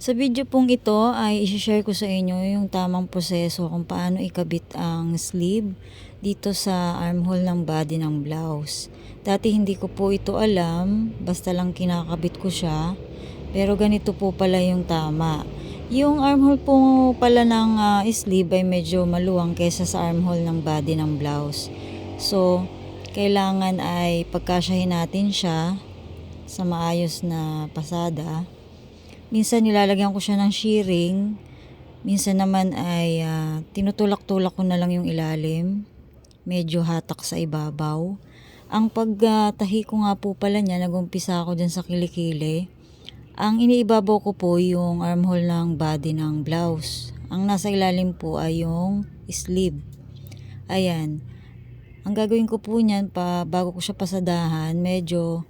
Sa video pong ito ay isi-share ko sa inyo yung tamang proseso kung paano ikabit ang sleeve dito sa armhole ng body ng blouse. Dati hindi ko po ito alam, basta lang kinakabit ko siya. Pero ganito po pala yung tama. Yung armhole po pala ng ah, sleeve ay medyo maluwang kesa sa armhole ng body ng blouse. So, kailangan ay pagkasyahin natin siya sa maayos na pasada. Minsan nilalagyan ko siya ng shearing. Minsan naman ay ah, tinutulak-tulak ko na lang yung ilalim. Medyo hatak sa ibabaw. Ang pagtahi ko nga po pala niya, nagumpisa ako dyan sa kilikili. Ang iniibabaw ko po yung armhole ng body ng blouse. Ang nasa ilalim po ay yung sleeve. Ayan. Ang gagawin ko po niyan pa bago ko siya pasadahan, medyo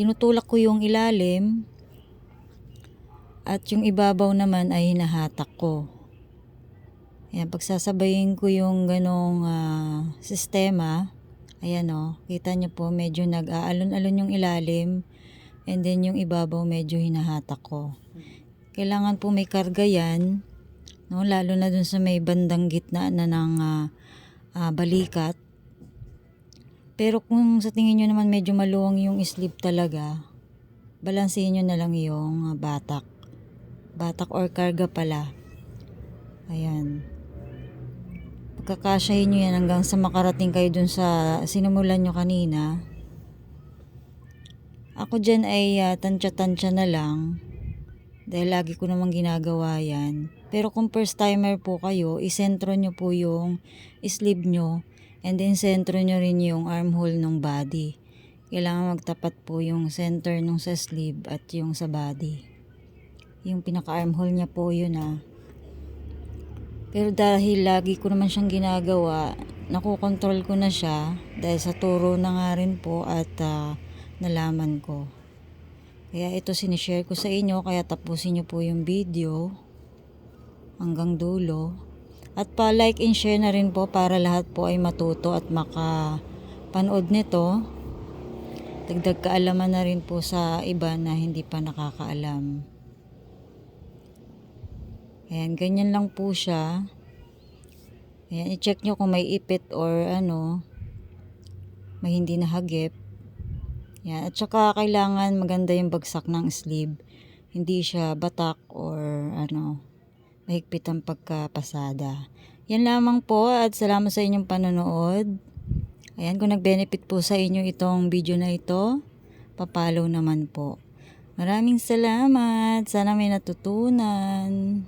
tinutulak ko yung ilalim at yung ibabaw naman ay hinahatak ko. Ayan, pagsasabayin ko yung ganong ah, sistema, ayan o, kita nyo po medyo nag-aalon-alon yung ilalim and then yung ibabaw medyo hinahatak ko. Kailangan po may karga yan, no? lalo na dun sa may bandang gitna na ng ah, ah, balikat. Pero kung sa tingin nyo naman medyo maluwang yung sleeve talaga, balansehin nyo na lang yung ah, batak. Batak or karga pala. Ayan. Pagkakasyahin nyo yan hanggang sa makarating kayo dun sa sinimulan nyo kanina. Ako dyan ay ah, tansya-tansya na lang. Dahil lagi ko namang ginagawa yan. Pero kung first timer po kayo, isentro nyo po yung sleeve nyo. And then sentro nyo rin yung armhole ng body. Kailangan magtapat po yung center nung sa sleeve at yung sa body. Yung pinaka-armhole niya po yun ah. Pero dahil lagi ko naman siyang ginagawa, nakokontrol ko na siya dahil sa turo na nga rin po at ah, nalaman ko. Kaya ito sinishare ko sa inyo kaya tapusin niyo po yung video hanggang dulo. At pa-like and share na rin po para lahat po ay matuto at makapanood nito. Dagdag kaalaman na rin po sa iba na hindi pa nakakaalam. Ayan, ganyan lang po siya. Ayan, i-check nyo kung may ipit or ano, may hindi nahagip. Ayan, at saka kailangan maganda yung bagsak ng sleeve. Hindi siya batak or ano, mahigpit ang pagkapasada. Yan lamang po at salamat sa inyong panonood. Ayan, kung nag-benefit po sa inyo itong video na ito, papalo naman po. Maraming salamat. Sana may natutunan.